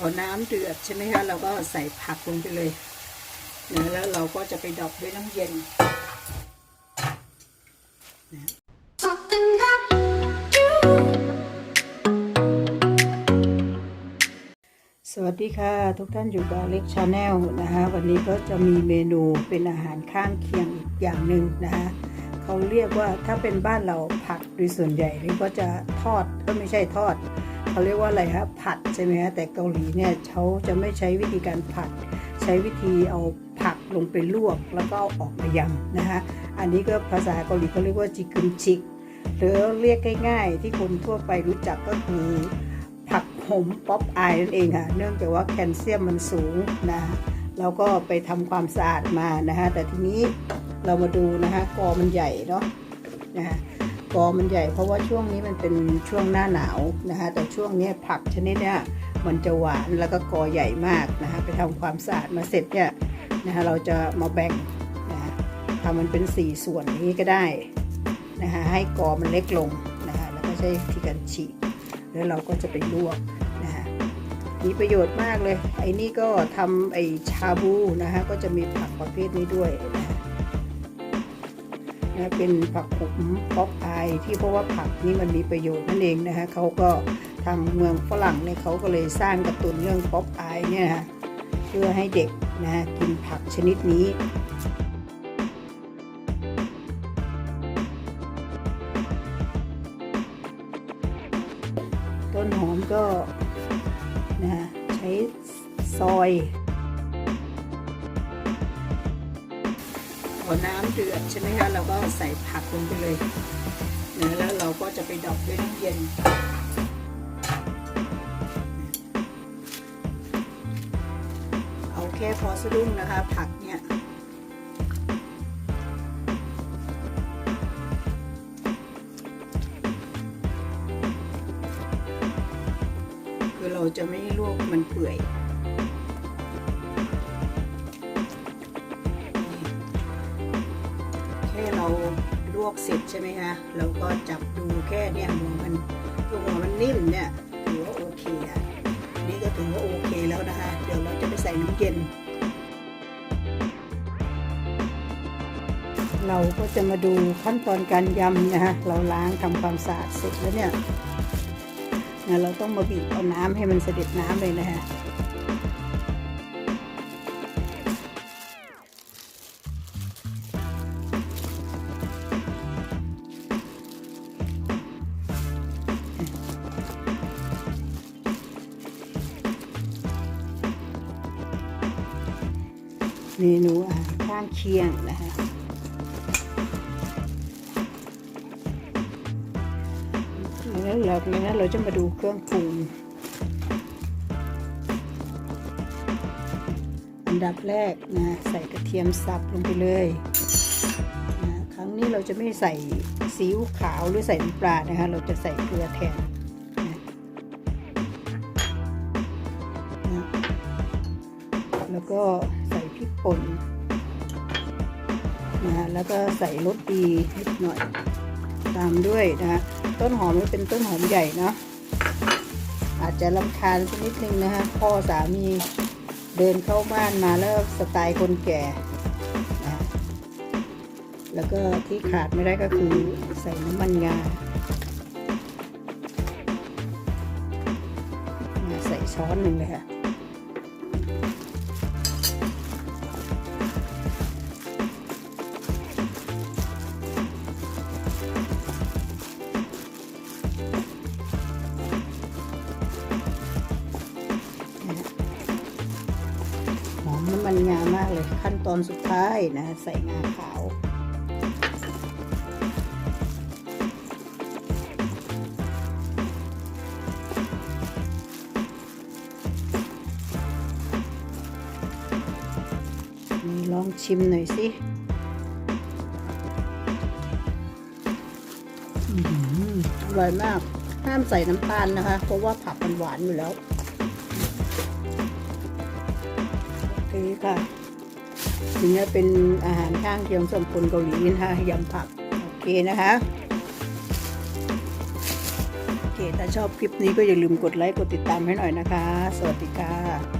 พอน้ำเดือดใช่ไหมคะเราก็ใส่ผักลงไปเลยนะแล้วเราก็จะไปดอกด้วยน้ำเย็น Something that you สวัสดีค่ะ ทุกท่านอยู่กับเล็กชาแนลนะคะวันนี้ก็จะมีเมนูเป็นอาหารข้างเคียงอีกอย่างหนึ่งนะคะเขาเรียกว่าถ้าเป็นบ้านเราผัดโดยส่วนใหญ่นี่ก็จะทอดก็ไม่ใช่ทอด เขาเรียกว่าอะไรคะผัดใช่ไหมฮะแต่เกาหลีเนี่ยเขาจะไม่ใช้วิธีการผัด ใช้วิธีเอาผักลงไปลวกแล้วก็ออกมายำนะคะอันนี้ก็ภาษาเกาหลีเขาเรียกว่าจิกุมชิกหรือเรียกง่ายๆ ที่คนทั่วไปรู้จักก็คือผักหมป๊อปอายนั่นเองค่ะเนื่องจากว่าแคลเซียมมันสูงนะเราก็ไปทำความสะอาดมานะคะแต่ทีนี้เรามาดูนะคะกอมันใหญ่เนาะนะคะ กอมันใหญ่ เพราะว่าช่วงนี้มันเป็นช่วงหน้าหนาวนะคะแต่ช่วงนี้ผักชนิดเนี้ยมันจะหวานแล้วก็กอใหญ่มากนะคะไปทำความสะอาดมาเสร็จเนี่ยนะคะเราจะมาแบ่งนะคะทำมันเป็นสี่ส่วนอย่างนี้ก็ได้นะคะให้กอมันเล็กลงนะคะแล้วก็ใช้วิธีการฉีกแล้วเราก็จะไปลวกนะฮะมีประโยชน์มากเลยไอ้นี่ก็ทำไอ้ชาบูนะฮะก็จะมีผักประเภทนี้ด้วยนะฮะ นะเป็นผักขมป๊อปอายที่เพราะว่าผักนี่มันมีประโยชน์นั่นเองนะฮะเขาก็ทางเมืองฝรั่งเนี่ยเขาก็เลยสร้างกระตุ้นเรื่องป๊อปอายเนี่ยนะเพื่อให้เด็กนะกินผักชนิดนี้ต้นหอมก็นะใช้ซอย พอน้ำเดือดใช่ไหมคะเราก็ใส่ผักลงไปเลยนะแล้วเราก็จะไปดอกด้วยน้ำเย็นเอาแค่พอสะดุ้งนะคะ ผักเนี่ยคือเราจะไม่ลวกมันเปื่อย เราลวกเสร็จใช่ไหมคะเราก็จับดูแค่เนี่ยหัวมันตัวหัวมันนิ่มเนี่ยถือว่าโอเคอะนี่ก็ถือว่าโอเคแล้วนะคะ เดี๋ยวเราจะไปใส่น้ำเย็น เราก็จะมาดูขั้นตอนการยำนะคะเราล้างทำความสะอาดเสร็จแล้วเนี่ยนะเราต้องมาบีบเอาน้ำให้มันเสด็จน้ำเลยนะฮะ เมนูอาหารข้างเคียงนะฮะแล้วหลังจากนั้นเราจะมาดูเครื่องปรุงอันดับแรกนะใส่กระเทียมสับลงไปเลยนะครั้งนี้เราจะไม่ใส่ซีอิ๊วขาวหรือใส่น้ำปลานะคะ เราจะใส่เกลือแทนนะแล้วก็ใส่พริก ป่นนะแล้วก็ใส่รสดีนิดหน่อย ตามด้วยนะคะต้นหอมนี่เป็นต้นหอมใหญ่เนาะอาจจะลำคาญสักนิดนึงนะคะพ่อสามีเดินเข้าบ้านมาแล้วสไตล์คนแก่นะแล้วก็ที่ขาดไม่ได้ก็คือใส่น้ำมันงามาใส่ช้อนหนึ่งเลยค่ะ มันงามากเลยขั้นตอนสุดท้ายนะ ใส่งาขาวนี่ลองชิมหน่อยสิอร่อยมาก ห้ามใส่น้ำตาลนะคะ เพราะว่าผักมันหวานอยู่แล้ว คค่ะถึงจะเป็นอาหารข้างเคียงสมคนเกาหลีนะคะยำผัก โอเคนะคะ โอเค ถ้าชอบคลิปนี้ก็อย่าลืมกดไลค์ กดติดตามให้หน่อยนะคะ สวัสดีค่ะ